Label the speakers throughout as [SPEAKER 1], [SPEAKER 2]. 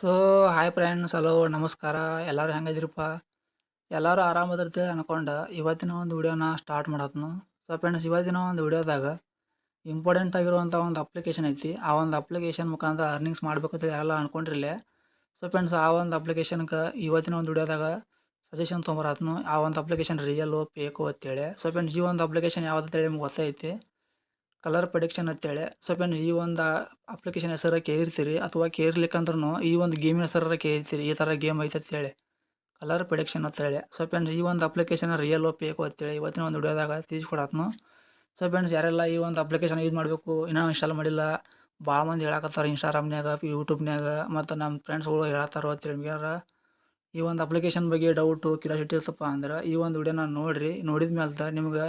[SPEAKER 1] So hi friends hello ನಮಸ್ಕಾರ. ಎಲ್ಲರೂ ಹೆಂಗದಿರಪ್ಪ ಎಲ್ಲರೂ ಆರಾಮದಿರ್ತೀವಿ ಅನ್ಕೊಂಡು. ಇವತ್ತಿನ ಒಂದು ವಿಡಿಯೋನ ಸ್ಟಾರ್ಟ್ ಮಾಡತ್ನು. ಸೊ ಫ್ರೆಂಡ್ಸ್ ಇವತ್ತಿನ ಒಂದು ವಿಡಿಯೋದಾಗ ಇಂಪಾರ್ಟೆಂಟ್ ಆಗಿರುವಂಥ ಒಂದು ಅಪ್ಲಿಕೇಶನ್ ಐತಿ. ಆ ಒಂದು ಅಪ್ಲಿಕೇಶನ್ ಮುಖಾಂತರ ಅರ್ನಿಂಗ್ಸ್ ಮಾಡ್ಬೇಕಂತ ಯಾರೆಲ್ಲ ಅನ್ಕೊಂಡಿರಲಿ. ಸೊ ಫ್ರೆಂಡ್ಸ್ ಆ ಒಂದು ಅಪ್ಲಿಕೇಶನ್ಗೆ ಇವತ್ತಿನ ಒಂದು ವಿಡಿಯೋದಾಗ ಸಜೆಷನ್ ತೊಗೊಂಬರತ್ನು. ಆ ಒಂದು ಅಪ್ಲಿಕೇಶನ್ ರಿಯಲ್ಲು ಪೇಕು ಅಂತೇಳಿ. ಸೊ ಫ್ರೆಂಡ್ಸ್ ಈ ಒಂದು ಅಪ್ಲಿಕೇಶನ್ ಯಾವ್ದು ಅಂತೇಳಿ ನಿಮ್ಗೆ ಗೊತ್ತೈತಿ. ಕಲರ್ ಪ್ರೊಡಿಕ್ಷನ್ ಅಂತೇಳಿ. ಸ್ವಲ್ಪ ಏನು ಈ ಒಂದು ಅಪ್ಲಿಕೇಶನ್ ಹೆಸರು ಕೇಳಿರ್ತೀರಿ ಅಥವಾ ಕೇರ್ಲಿಕ್ಕಂದ್ರೂ ಈ ಒಂದು ಗೇಮಿನ ಹೆಸರ ಕೇಳಿರ್ತೀರಿ, ಈ ಥರ ಗೇಮ್ ಐತೆ ಅಂತೇಳಿ. ಕಲರ್ ಪ್ರೊಡಿಕ್ಷನ್ ಅಂತೇಳಿ. ಸೊ ಫ್ರೆಂಡ್ಸ್ ಈ ಒಂದು ಅಪ್ಲಿಕೇಶನ್ ರಿಯಲ್ ಪೇಕು ಅಂತೇಳಿ ಇವತ್ತಿನ ಒಂದು ವಿಡಿಯೋದಾಗ ತಿಳಿಸ್ಕೊಡತ್ನು. ಸೊ ಫ್ರೆಂಡ್ಸ್ ಯಾರೆಲ್ಲ ಈ ಒಂದು ಅಪ್ಲಿಕೇಶನ್ ಯೂಸ್ ಮಾಡಬೇಕು, ಇನ್ನೂ ಇನ್ಸ್ಟಾಲ್ ಮಾಡಿಲ್ಲ ಭಾಳ ಮಂದಿ ಹೇಳಕತ್ತಾರ ಇನ್ಸ್ಟಾಗ್ರಾಮ್ನಾಗ ಯೂಟ್ಯೂಬ್ನಾಗ ಮತ್ತು ನಮ್ಮ ಫ್ರೆಂಡ್ಸ್ಗಳು ಹೇಳತ್ತಾರ ಅಂತೇಳಿ ನಿಮ್ಗೆ ಈ ಒಂದು ಅಪ್ಲಿಕೇಶನ್ ಬಗ್ಗೆ ಡೌಟು ಕಿರಾಸಿಟಿ ಇರ್ತಪ್ಪ ಅಂದ್ರೆ ಈ ಒಂದು ವಿಡಿಯೋನ ನೋಡಿರಿ ನೋಡಿದ ಮೇಲೆ ನಿಮ್ಗೆ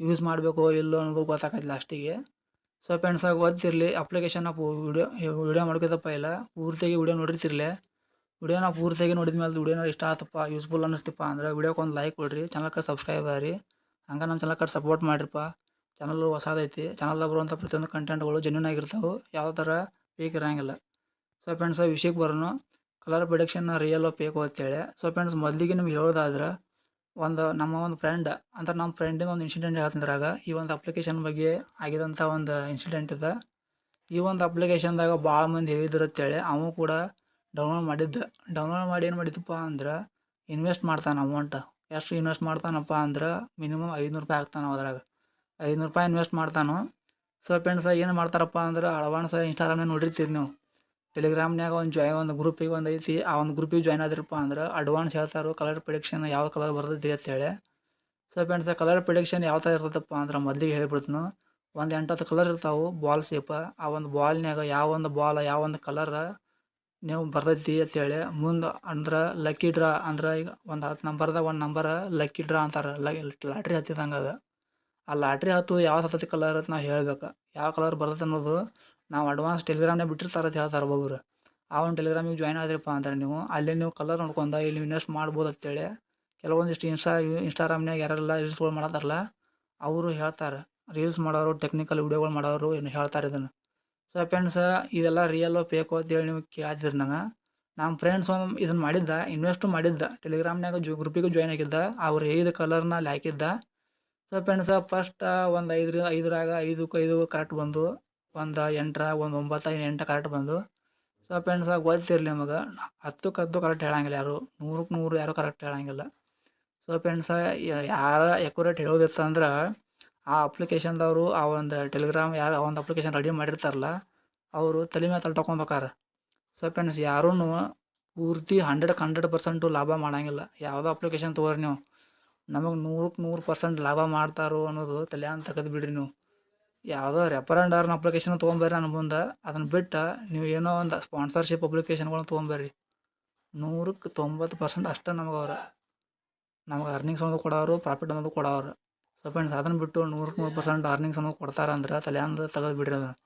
[SPEAKER 1] ಯೂಸ್ ಮಾಡಬೇಕು ಇಲ್ಲೋ ಅನ್ನೋದು ಗೊತ್ತಾಗೈತಿ ಲಾಸ್ಟಿಗೆ ಸೊ ಫ್ರೆಂಡ್ಸ್ ಓದ್ತಿರಲಿ ಅಪ್ಲಿಕೇಶನ್ನ ಪೂ ವಿಡಿಯೋ ವಿಡಿಯೋ ಮಾಡ್ಕೋತಪ್ಪ ಇಲ್ಲ, ಪೂರ್ತಿಯಾಗಿ ವಿಡಿಯೋ ನೋಡಿರ್ತಿರ್ಲೆ. ವಿಡಿಯೋನ ಪೂರ್ತಿಯಾಗಿ ನೋಡಿದ ಮೇಲೆ ವಿಡಿಯೋನ ಇಷ್ಟ ಆತಪ್ಪ ಯೂಸ್ಫುಲ್ ಅನ್ನಿಸ್ತಪ್ಪ ಅಂದ್ರೆ ವಿಡಿಯೋಕ್ಕೆ ಒಂದು ಲೈಕ್ ಕೊಡ್ರಿ ಚಾನಲ್ಗೆ ಸಬ್ಸ್ಕ್ರೈಬ್ ಆಗಿರಿ. ಹಂಗೆ ನಮ್ಮ ಚಾನಲ್ಗೆ ಸಪೋರ್ಟ್ ಮಾಡಿರಪ್ಪ. ಚಾನಲ್ ಹೊಸದೈತಿ ಚಾನಲ್ ಬರುವಂಥ ಪ್ರತಿಯೊಂದು ಕಂಟೆಂಟ್ಗಳು ಜೆನ್ಯೂನ್ ಆಗಿರ್ತಾವೆ ಯಾವ ಥರ ಫೇಕ್ ಇರೋಂಗಿಲ್ಲ. ಸೊ ಫ್ರೆಂಡ್ಸ್ ವಿಷಯಕ್ಕೆ ಬರೋಣ ಕಲರ್ ಪ್ರೊಡಕ್ಷನ್ನ ರಿಯಲ್ ಫೇಕು ಅಂತೇಳಿ. ಸೊ ಫ್ರೆಂಡ್ಸ್ ಮೊದಲಿಗೆ ನಿಮ್ಗೆ ಹೇಳೋದಾದ್ರೆ ಒಂದು ನಮ್ಮ ಒಂದು ಫ್ರೆಂಡ್ ಅಂದ್ರೆ ನಮ್ಮ ಫ್ರೆಂಡಿನ ಒಂದು ಇನ್ಸಿಡೆಂಟ್ ಹೇಳ್ತಿದ್ರಾಗ ಈ ಒಂದು ಅಪ್ಲಿಕೇಶನ್ ಬಗ್ಗೆ ಆಗಿದಂಥ ಒಂದು ಇನ್ಸಿಡೆಂಟ್ ಇದೆ. ಈ ಒಂದು ಅಪ್ಲಿಕೇಶನ್ದಾಗ ಭಾಳ ಮಂದಿ ಹೇಳಿದ್ರು ಅಂತೇಳಿ ಅವನು ಕೂಡ ಡೌನ್ಲೋಡ್ ಮಾಡಿದ್ದ. ಡೌನ್ಲೋಡ್ ಮಾಡಿ ಏನು ಮಾಡಿದ್ದಪ್ಪ ಅಂದ್ರೆ ಇನ್ವೆಸ್ಟ್ ಮಾಡ್ತಾನೆ ಅಮೌಂಟ್ ಎಷ್ಟು ಇನ್ವೆಸ್ಟ್ ಮಾಡ್ತಾನಪ್ಪ ಅಂದ್ರೆ ಮಿನಿಮಮ್ ಐದುನೂರು ರೂಪಾಯಿ ಹಾಕ್ತಾನೆ ಅದ್ರಾಗ. ಐದುನೂರು ರೂಪಾಯಿ ಇನ್ವೆಸ್ಟ್ ಮಾಡ್ತಾನು. ಸೊ ಫ್ರೆಂಡ್ಸ್ ಏನು ಮಾಡ್ತಾರಪ್ಪ ಅಂದ್ರೆ ಅಡ್ವಾನ್ಸ್ ಇನ್ಸ್ಟಾಗ್ರಾಮ್ನಾಗ ನೋಡಿರ್ತೀರಿ ನೀವು. ಟೆಲಿಗ್ರಾಮ್ನ್ಯಾಗ ಒಂದು ಜಾಯ್ ಒಂದು ಗ್ರೂಪಿಗೆ ಒಂದು ಐತಿ, ಆ ಒಂದು ಗ್ರೂಪಿಗೆ ಜಾಯ್ನ್ ಆದ್ರಪ್ಪ ಅಂದ್ರೆ ಅಡ್ವಾನ್ಸ್ ಹೇಳ್ತಾರೆ ಕಲರ್ ಪ್ರಿಡಿಕ್ಷನ್ ಯಾವ ಕಲರ್ ಬರ್ತೈತಿ ಅಂತೇಳಿ ಸೊ ಫ್ರೆಂಡ್ಸ್ ಕಲರ್ ಪ್ರಿಡಿಕ್ಷನ್ ಯಾವ ಥರ ಇರ್ತದಪ್ಪ ಅಂದ್ರೆ ಮೊದಲಿಗೆ ಹೇಳ್ಬಿಡ್ತೀನಿ, ಒಂದು ಎಂಟತ್ತು ಕಲರ್ ಇರ್ತಾವೆ ಬಾಲ್ ಶೇಪ ಆ ಒಂದು ಬಾಲ್ನಾಗ ಯಾವ ಒಂದು ಬಾಲ್ ಯಾವ ಒಂದು ಕಲರ್ ನೀವು ಬರ್ತೈತಿ ಅಂತೇಳಿ ಮುಂದೆ ಅಂದ್ರೆ ಲಕ್ಕಿ ಡ್ರಾ ಅಂದ್ರೆ ಈಗ ಒಂದು ಹತ್ತು ನಂಬರ್ದಾಗ ಒಂದು ನಂಬರ್ ಲಕ್ಕಿ ಡ್ರಾ ಅಂತಾರೆ ಲಾಟ್ರಿ ಹತ್ತಿದಂಗೆ ಅದು. ಆ ಲಾಟ್ರಿ ಹತ್ತು ಯಾವ ಹತ್ತತಿ ಕಲರ್ ಅಂತ ನಾವು ಹೇಳ್ಬೇಕು, ಯಾವ ಕಲರ್ ಬರ್ತೈತೆ ಅನ್ನೋದು ನಾವು ಅಡ್ವಾನ್ಸ್ ಟೆಲಿಗ್ರಾಮ್ನಾಗ ಬಿಟ್ಟಿರ್ತಾರೆ ಅಂತ ಹೇಳ್ತಾರೆ ಒಬ್ಬೊಬ್ರು. ಆ ಒಂದು ಟೆಲಿಗ್ರಾಮಿಗೆ ಜಾಯ್ನ್ ಆದ್ರಪ್ಪ ಅಂತಾರೆ ನೀವು, ಅಲ್ಲೇ ನೀವು ಕಲರ್ ನೋಡ್ಕೊಂಡ ಇಲ್ಲಿ ಇನ್ವೆಸ್ಟ್ ಮಾಡ್ಬೋದು ಅಂತೇಳಿ ಕೆಲವೊಂದಿಷ್ಟು ಇನ್ಸ್ಟಾ ಇನ್ಸ್ಟಾಗ್ರಾಮ್ನಾಗ ಯಾರೆಲ್ಲ ರೀಲ್ಸ್ಗಳು ಮಾಡತ್ತಾರಲ್ಲ ಅವರು ಹೇಳ್ತಾರೆ. ರೀಲ್ಸ್ ಮಾಡೋರು ಟೆಕ್ನಿಕಲ್ ವಿಡಿಯೋಗಳು ಮಾಡೋರು ಏನು ಹೇಳ್ತಾರೆ ಇದನ್ನು. ಸೊ ಫ್ರೆಂಡ್ಸ್ ಇದೆಲ್ಲ ರಿಯಲ್ಲು ಫೇಕು ಅಂತೇಳಿ ನೀವು ಕೇಳ್ತಿದ್ರಿ ನಾನು ನಮ್ಮ ಫ್ರೆಂಡ್ಸ್ ಒಂದು ಇದನ್ನು ಮಾಡಿದ್ದ ಇನ್ವೆಸ್ಟು ಮಾಡಿದ್ದ ಟೆಲಿಗ್ರಾಮ್ನಾಗ ಜು ಗ್ರೂಪಿಗೂ ಜಾಯ್ನ್ ಆಗಿದ್ದ, ಅವ್ರು ಐದು ಕಲರ್ನ ಅಲ್ಲಿ ಹಾಕಿದ್ದ. ಸೊ ಫ್ರೆಂಡ್ಸ ಫಸ್ಟ್ ಒಂದು ಐದರಿಂದ ಐದರಾಗ ಐದಕ್ಕೆ ಐದು ಕರೆಕ್ಟ್ ಬಂದು ಒಂದು ಎಂಟರಾಗ ಒಂದು ಒಂಬತ್ತು ಎಂಟು ಕರೆಕ್ಟ್ ಬಂದು. ಸೊ ಫ್ರೆಂಡ್ಸ ಗೊತ್ತಿರಲಿ ನಿಮಗೆ. ಹತ್ತಕ್ಕೆ ಹತ್ತು ಕರೆಕ್ಟ್ ಹೇಳಂಗಿಲ್ಲ ಯಾರು. ನೂರಕ್ಕೆ ನೂರು ಯಾರು ಕರೆಕ್ಟ್ ಹೇಳಂಗಿಲ್ಲ. ಸೊ ಫ್ರೆಂಡ್ಸ ಯಾರು ಎಕ್ಯುರೇಟ್ ಹೇಳೋದಿತ್ತಂದ್ರೆ, ಆ ಅಪ್ಲಿಕೇಶನ್ದವರು ಆ ಒಂದು ಟೆಲಿಗ್ರಾಮ್ ಯಾರು, ಆ ಒಂದು ಅಪ್ಲಿಕೇಶನ್ ರೆಡಿ ಮಾಡಿರ್ತಾರಲ್ಲ, ಅವರು ತಲೆ ಮೇಲೆ ತಲೆ ತಗೊಂಡ್ ಹೋಕಾರ ಸೊ ಫ್ರೆಂಡ್ಸ್ ಯಾರೂ ಪೂರ್ತಿ ಹಂಡ್ರೆಡ್ ಹಂಡ್ರೆಡ್ ಪರ್ಸೆಂಟು ಲಾಭ ಮಾಡಂಗಿಲ್ಲ. ಯಾವುದೋ ಅಪ್ಲಿಕೇಶನ್ ತೊಗೊರಿ ನೀವು. ನಮಗೆ ನೂರಕ್ಕೆ ನೂರು ಪರ್ಸೆಂಟ್ ಲಾಭ ಮಾಡ್ತಾರೋ ಅನ್ನೋದು ತಲೆಯಾನ್ ತೆಗೆದು ಬಿಡ್ರಿ ನೀವು. ಯಾವುದೋ ರೆಫರೆಂಡ್ ಅರ್ನ್ ಅಪ್ಲಿಕೇಶನ್ ತೊಗೊಂಬರ್ರಿ ನನ್ನ ಮುಂದೆ. ಅದನ್ನು ಬಿಟ್ಟು ನೀವು ಏನೋ ಒಂದು ಸ್ಪಾನ್ಸರ್ಶಿಪ್ ಅಪ್ಲಿಕೇಶನ್ಗಳನ್ನ ತೊಗೊಂಬರ್ರಿ. ನೂರಕ್ಕೆ ತೊಂಬತ್ತು ಪರ್ಸೆಂಟ್ ಅಷ್ಟೇ ನಮಗೆ ಅವ್ರು. ನಮ್ಗೆ ಅರ್ನಿಂಗ್ಸ್ ಅನ್ನೋದು ಕೊಡೋರು ಪ್ರಾಫಿಟ್ ಅನ್ನೋದು ಕೊಡೋರು. ಸೊ ಫ್ರೆಂಡ್ಸ್ ಅದನ್ನು ಬಿಟ್ಟು ನೂರಕ್ಕೆ ನೂರು ಪರ್ಸೆಂಟ್ ಅರ್ನಿಂಗ್ಸ್ ಅನ್ನೋದು ಕೊಡ್ತಾರೆ ಅಂದ್ರೆ ತಲೆಯಿಂದ ತೆಗೆದು ಬಿಡ್ರಿ ಅದನ್ನು.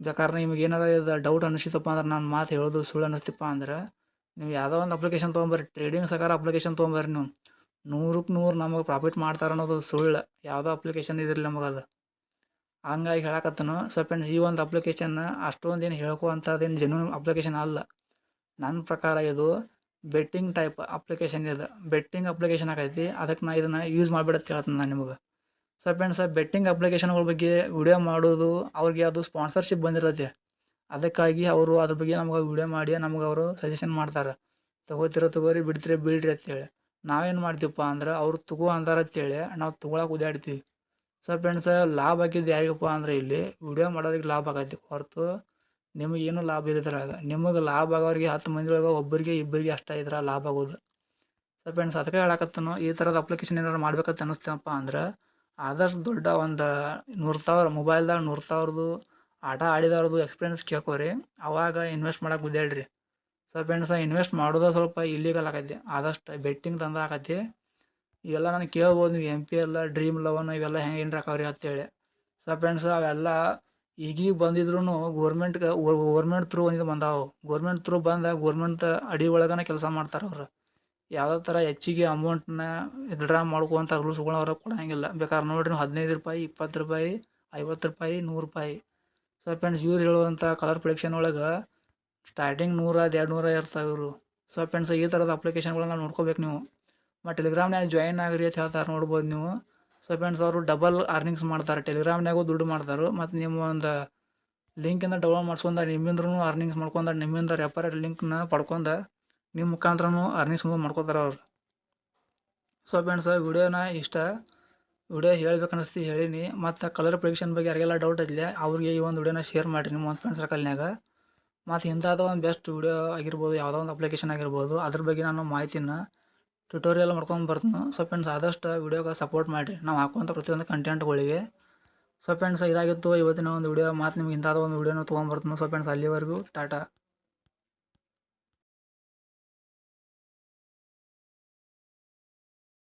[SPEAKER 1] ಬೇಕಾದ್ರೆ ನಿಮ್ಗೆ ಏನಾರ ಇದು ಡೌಟ್ ಅನಿಸಿತಪ್ಪ ಅಂದ್ರೆ ನಾನು ಮಾತು ಹೇಳೋದು ಸುಳ್ಳು ಅನ್ನಿಸ್ತಿಪ್ಪ ಅಂದ್ರೆ ನೀವು ಯಾವುದೋ ಒಂದು ಅಪ್ಲಿಕೇಶನ್ ತೊಗೊಂಬರ್ರಿ ಟ್ರೇಡಿಂಗ್ ಸಕಾರ ಅಪ್ಲಿಕೇಶನ್ ತೊಗೊಂಬರ್ರಿ ನೀವು. ನೂರಕ್ಕೆ ನೂರು ನಮಗೆ ಪ್ರಾಫಿಟ್ ಮಾಡ್ತಾರೆ ಅನ್ನೋದು ಸುಳ್ಳು. ಯಾವುದೋ ಅಪ್ಲಿಕೇಶನ್ ಇದ್ರಲ್ಲಿ ನಮಗೆ ಅದು. ಹಂಗಾಗಿ ಹೇಳಕತ್ತನು ಸೊ ಫ್ರೆಂಡ್ಸ್ ಈ ಒಂದು ಅಪ್ಲಿಕೇಶನ್ ಅಷ್ಟೊಂದು ಏನು ಹೇಳ್ಕೊವಂಥದ್ದೇನು ಜೆನ್ಯೂನ್ ಅಪ್ಲಿಕೇಶನ್ ಅಲ್ಲ. ನನ್ನ ಪ್ರಕಾರ ಇದು ಬೆಟ್ಟಿಂಗ್ ಟೈಪ್ ಅಪ್ಲಿಕೇಶನ್ ಇದು. ಬೆಟ್ಟಿಂಗ್ ಅಪ್ಲಿಕೇಶನ್ ಆಗೈತಿ. ಅದಕ್ಕೆ ನಾ ಇದನ್ನು ಯೂಸ್ ಮಾಡಿಬಿಡತ್ತೆ ಹೇಳ್ತೀನಿ ನಾನು ನಿಮಗೆ. ಸೊ ಫ್ರೆಂಡ್ಸ್ ಬೆಟ್ಟಿಂಗ್ ಅಪ್ಲಿಕೇಶನ್ಗಳ ಬಗ್ಗೆ ವಿಡಿಯೋ ಮಾಡೋದು ಅವ್ರಿಗೆ ಅದು ಸ್ಪಾನ್ಸರ್ಶಿಪ್ ಬಂದಿರತ್ತೆ. ಅದಕ್ಕಾಗಿ ಅವರು ಅದ್ರ ಬಗ್ಗೆ ನಮ್ಗೆ ವಿಡಿಯೋ ಮಾಡಿ, ನಮ್ಗೆ ಅವರು ಸಜೆಷನ್ ಮಾಡ್ತಾರೆ. ತೊಗೋತಿರೋ ತಗೋರಿ, ಬಿಡ್ತೀರಿ ಬಿಡ್ರಿ ಅಂತೇಳಿ. ನಾವೇನು ಮಾಡ್ತೀವಪ್ಪ ಅಂದ್ರೆ ಅವ್ರು ತಗೋ ಅಂತಾರಂತೇಳಿ ನಾವು ತೊಗೊಳಕ್ಕೆ ಉದಾಡ್ತೀವಿ. ಸೊ ಫ್ರೆಂಡ್ಸ್ ಲಾಭ ಆಗಿದ್ದು ಯಾರಿಗಪ್ಪ ಅಂದ್ರೆ ಇಲ್ಲಿ ವಿಡಿಯೋ ಮಾಡೋರಿಗೆ ಲಾಭ ಆಗೈತಿ. ಹೊರತು ನಿಮಗೇನು ಲಾಭ ಇದ್ರಾಗ ನಿಮಗೆ ಲಾಭ ಆಗೋರಿಗೆ ಹತ್ತು ಮಂದಿ ಒಳಗೆ ಒಬ್ಬರಿಗೆ ಇಬ್ಬರಿಗೆ ಅಷ್ಟೇ ಇದ್ರೆ ಲಾಭ ಆಗೋದು. ಸೊ ಫ್ರೆಂಡ್ಸ್ ಅದಕ್ಕೆ ಹೇಳಕತ್ತನು, ಈ ಥರದ ಅಪ್ಲಿಕೇಶನ್ ಏನಾರು ಮಾಡ್ಬೇಕಂತ ಅನ್ನಿಸ್ತೇವಪ್ಪ ಅಂದ್ರೆ ಆದಷ್ಟು ದೊಡ್ಡ ಒಂದು ನೂರು ಸಾವಿರ ಮೊಬೈಲ್ದಾಗ ನೂರು ಸಾವಿರದ್ದು ಆಟ ಆಡಿದವ್ರದ್ದು ಎಕ್ಸ್ಪೀರಿಯನ್ಸ್ ಕೇಳ್ಕೊರಿ. ಅವಾಗ ಇನ್ವೆಸ್ಟ್ ಮಾಡೋಕೆ ಗುದ್ದೇಳ್ರಿ ಸೊ ಫ್ರೆಂಡ್ಸ್ ಇನ್ವೆಸ್ಟ್ ಮಾಡೋದು ಸ್ವಲ್ಪ ಇಲ್ಲಿಗಲ್ ಆಗೈತಿ. ಆದಷ್ಟು ಬೆಟ್ಟಿಂಗ್ ತಂದ ಆಗೈತಿ. ಇವೆಲ್ಲ ನಾನು ಕೇಳ್ಬೋದು ನೀವು ಎಂ ಪಿ ಎಲ್ಲ ಡ್ರೀಮ್ ಲವನ್ ಇವೆಲ್ಲ ಹೆಂಗೆ ಏನು ರಾಕವ್ರಿ ಅಂತೇಳಿ ಸೊ ಫ್ರೆಂಡ್ಸ್ ಅವೆಲ್ಲ ಈಗೀಗ ಬಂದಿದ್ರು ಗೋರ್ಮೆಂಟ್ಗೆ ಗೋರ್ಮೆಂಟ್ ಥ್ರೂ ಇದು ಬಂದಾವು. ಗೋರ್ಮೆಂಟ್ ಥ್ರೂ ಬಂದ ಗೋರ್ಮೆಂಟ್ ಅಡಿ ಒಳಗನೆ ಕೆಲಸ ಮಾಡ್ತಾರೆ ಅವ್ರು. ಯಾವುದೇ ಥರ ಹೆಚ್ಚಿಗೆ ಅಮೌಂಟ್ನ ಡ್ರಾ ಮಾಡ್ಕೊಂತ ರೂಲ್ಸ್ಗಳು ಅವ್ರಿಗೆ ಕೊಡಂಗಿಲ್ಲ. ಬೇಕಾದ್ರೆ ನೋಡಿರಿ ಹದಿನೈದು ರೂಪಾಯಿ, ಇಪ್ಪತ್ತು ರೂಪಾಯಿ, ಐವತ್ತು ರೂಪಾಯಿ, ನೂರು ರೂಪಾಯಿ. ಸೊ ಫ್ರೆಂಡ್ಸ್ ಇವ್ರು ಹೇಳುವಂಥ ಕಲರ್ ಪ್ರೊಡಕ್ಷನ್ ಒಳಗೆ ಸ್ಟಾರ್ಟಿಂಗ್ ನೂರ ಎರಡು ನೂರ ಇರ್ತಾವೆ ಇವರು. ಸೊ ಫ್ರೆಂಡ್ಸ್ ಈ ಥರದ ಅಪ್ಲಿಕೇಶನ್ಗಳನ್ನ ನೋಡ್ಕೋಬೇಕು ನೀವು. ಮತ್ತು ಟೆಲಿಗ್ರಾಮ್ನಾಗ ಜಾಯಿನ್ ಆಗ್ರಿ ಅಂತ ಹೇಳ್ತಾರೆ ನೋಡ್ಬೋದು ನೀವು. ಸೊ ಫ್ರೆಂಡ್ಸ್ ಅವರು ಡಬಲ್ ಅರ್ನಿಂಗ್ಸ್ ಮಾಡ್ತಾರೆ. ಟೆಲಿಗ್ರಾಮ್ನಾಗೂ ದುಡ್ಡು ಮಾಡ್ತಾರೆ. ಮತ್ತು ನಿಮ್ಮ ಒಂದು ಲಿಂಕಿಂದ ಡೌನ್ಲೋಡ್ ಮಾಡ್ಸ್ಕೊಂಡ ನಿಮ್ಮಿಂದ್ರೂ ಅರ್ನಿಂಗ್ಸ್ ಮಾಡ್ಕೊಂಡ ನಿಮ್ಮಿಂದ ರೆಫರಲ್ ಲಿಂಕ್ನ ಪಡ್ಕೊಂಡ ನಿಮ್ಮ ಮುಖಾಂತರನೂ ಅರ್ನಿಂಗ್ಸ್ ಮಾಡ್ಕೊತಾರೆ ಅವ್ರು. ಸೊ ಫ್ರೆಂಡ್ಸ್ ವಿಡಿಯೋನ ಇಷ್ಟ. ವಿಡಿಯೋ ಹೇಳ್ಬೇಕು ಅನಿಸ್ತಿ ಹೇಳೀನಿ. ಮತ್ತು ಕಲರ್ ಪ್ರೊಡಿಕ್ಷನ್ ಬಗ್ಗೆ ಯಾರಿಗೆಲ್ಲ ಡೌಟ್ ಇದೆ ಅವ್ರಿಗೆ ಈ ಒಂದು ವಿಡಿಯೋನ ಶೇರ್ ಮಾಡಿರಿ ನಿಮ್ಮ ಒಂದು ಫ್ರೆಂಡ್ ಸರ್ಕಲ್ನಾಗ ಮತ್ತು ಇಂಥದ್ದು ಒಂದು ಬೆಸ್ಟ್ ವಿಡಿಯೋ ಆಗಿರ್ಬೋದು, ಯಾವುದೋ ಒಂದು ಅಪ್ಲಿಕೇಶನ್ ಆಗಿರ್ಬೋದು, ಅದ್ರ ಬಗ್ಗೆ ನಾನು ಮಾಹಿತಿನ ಟ್ಯುಟೋರಿಯಲ್ ಮಾಡ್ಕೊಂಡು ಬರ್ತೀನಿ. ಸೊ ಫ್ರೆಂಡ್ಸ್ ಆದಷ್ಟು ವೀಡಿಯೋಗೆ ಸಪೋರ್ಟ್ ಮಾಡಿರಿ. ನಾವು ಹಾಕುವಂಥ ಪ್ರತಿಯೊಂದು ಕಂಟೆಂಟ್ಗಳಿಗೆ ಸೊ ಫ್ರೆಂಡ್ಸ್ ಇದಾಗಿತ್ತು ಇವತ್ತಿನ ಒಂದು ವಿಡಿಯೋ ಮತ್ತು ನಿಮ್ಗೆ ಇಂಥದ್ದು ಒಂದು ವಿಡಿಯೋನ ತೊಗೊಂಬರ್ತೀನಿ ಸೊ ಫ್ರೆಂಡ್ಸ್ ಅಲ್ಲಿವರೆಗೂ, ಟಾಟಾ.